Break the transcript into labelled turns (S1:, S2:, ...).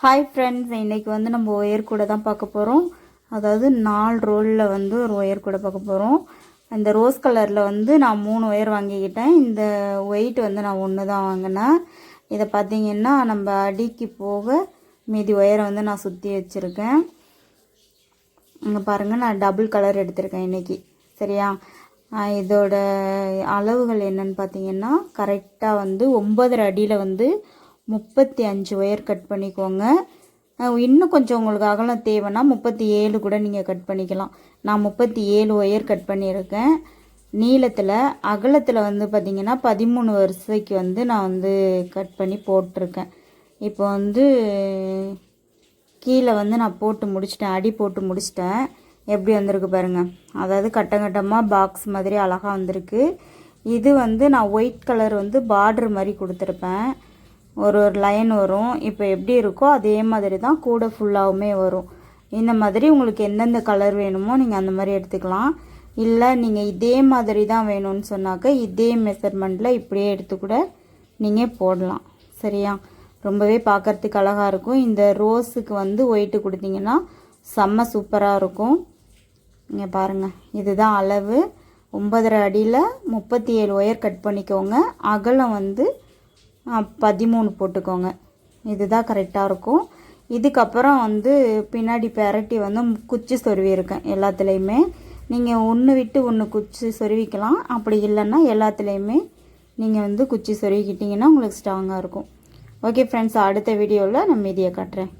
S1: Hi friends இன்றைக்கி வந்து நம்ம ஒயர் கூட தான் பார்க்க போகிறோம் அதாவது நாலு ரோலில் வந்து ஒரு ஒயர் கூட பார்க்க போகிறோம் இந்த ரோஸ் கலரில் வந்து நான் மூணு ஒயர் வாங்கிக்கிட்டேன். இந்த ஒயிட் வந்து நான் ஒன்று தான் வாங்கினேன். இதை பார்த்தீங்கன்னா நம்ம அடிக்கு போக மீதி ஒயரை வந்து நான் சுற்றி வச்சுருக்கேன். இங்கே பாருங்கள் நான் டபுள் கலர் எடுத்திருக்கேன் இன்றைக்கி சரியா? இதோட அளவுகள் என்னன்னு பார்த்தீங்கன்னா கரெக்டாக வந்து ஒன்பதரை அடியில் வந்து முப்பத்தி அஞ்சு ஒயர் கட் பண்ணிக்கோங்க. இன்னும் கொஞ்சம் உங்களுக்கு அகலம் தேவைன்னா முப்பத்தி ஏழு கூட நீங்கள் கட் பண்ணிக்கலாம். நான் முப்பத்தி ஏழு ஒயர் கட் பண்ணியிருக்கேன். நீளத்தில் அகலத்தில் வந்து பார்த்திங்கன்னா பதிமூணு வரிசைக்கு வந்து நான் வந்து கட் பண்ணி போட்டிருக்கேன். இப்போ வந்து கீழே வந்து நான் போட்டு முடிச்சிட்டேன் அடி போட்டு முடிச்சிட்டேன். எப்படி வந்திருக்கு பாருங்கள் அதாவது கட்டம் கட்டமாக பாக்ஸ் மாதிரி அழகாக வந்திருக்கு. இது வந்து நான் ஒயிட் கலர் வந்து பார்டர் மாதிரி கொடுத்துருப்பேன். ஒரு ஒரு லைன் வரும். இப்போ எப்படி இருக்கோ அதே மாதிரி தான் கூட ஃபுல்லாகவுமே வரும். இந்த மாதிரி உங்களுக்கு எந்தெந்த கலர் வேணுமோ நீங்கள் அந்த மாதிரி எடுத்துக்கலாம். இல்லை நீங்கள் இதே மாதிரி தான் வேணும்னு சொன்னாக்க இதே மெஷர்மெண்ட்டில் இப்படியே எடுத்து கூட நீங்கள் போடலாம். சரியா? ரொம்பவே பார்க்கறதுக்கு அழகாக இருக்கும். இந்த ரோஸுக்கு வந்து ஒயிட்டு கொடுத்தீங்கன்னா செம்ம சூப்பராக இருக்கும். இங்கே பாருங்கள் இதுதான் அளவு. ஒன்பதரை அடியில் முப்பத்தி ஏழு ஒயர் கட் பண்ணிக்கோங்க. அகலம் வந்து பதிமூணு போட்டுக்கோங்க. இதுதான் கரெக்டாக இருக்கும். இதுக்கப்புறம் வந்து பின்னாடி பெரட்டி வந்து குச்சி சொருவியிருக்கேன் எல்லாத்துலேயுமே. நீங்கள் ஒன்று விட்டு ஒன்று குச்சி சொருவிக்கலாம். அப்படி இல்லைன்னா எல்லாத்துலேயுமே நீங்கள் வந்து குச்சி சொருவிக்கிட்டிங்கன்னா உங்களுக்கு ஸ்ட்ராங்காக இருக்கும். ஓகே ஃப்ரெண்ட்ஸ் அடுத்த வீடியோவில் நான் மீதியை காட்டுறேன்.